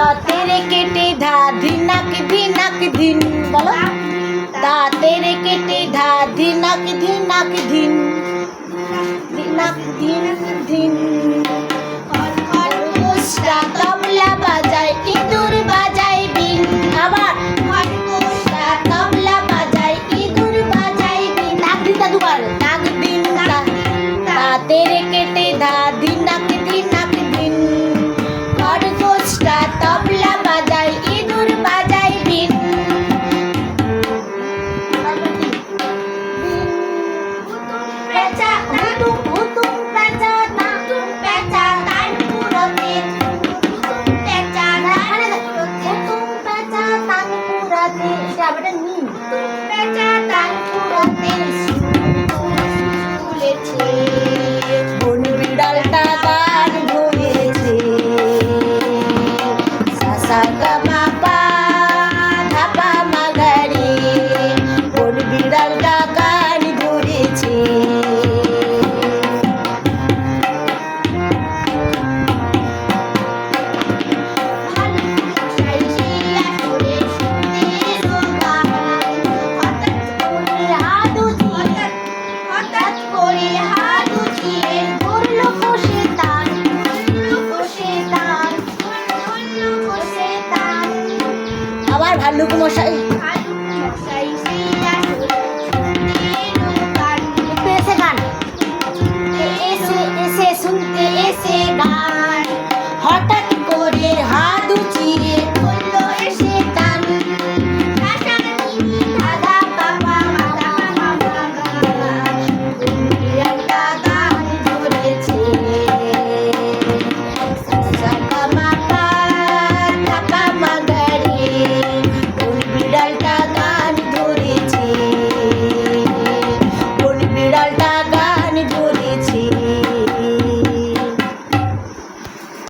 দাঁতের কেটে ধা ধিনাক ধিনাক ধিন বলো। দাঁতের কেটে ধা ধিনাক ধিনাক ধিন അവിടെ നീ. ভাল্লুক মশাই ভাল্লুক মশাই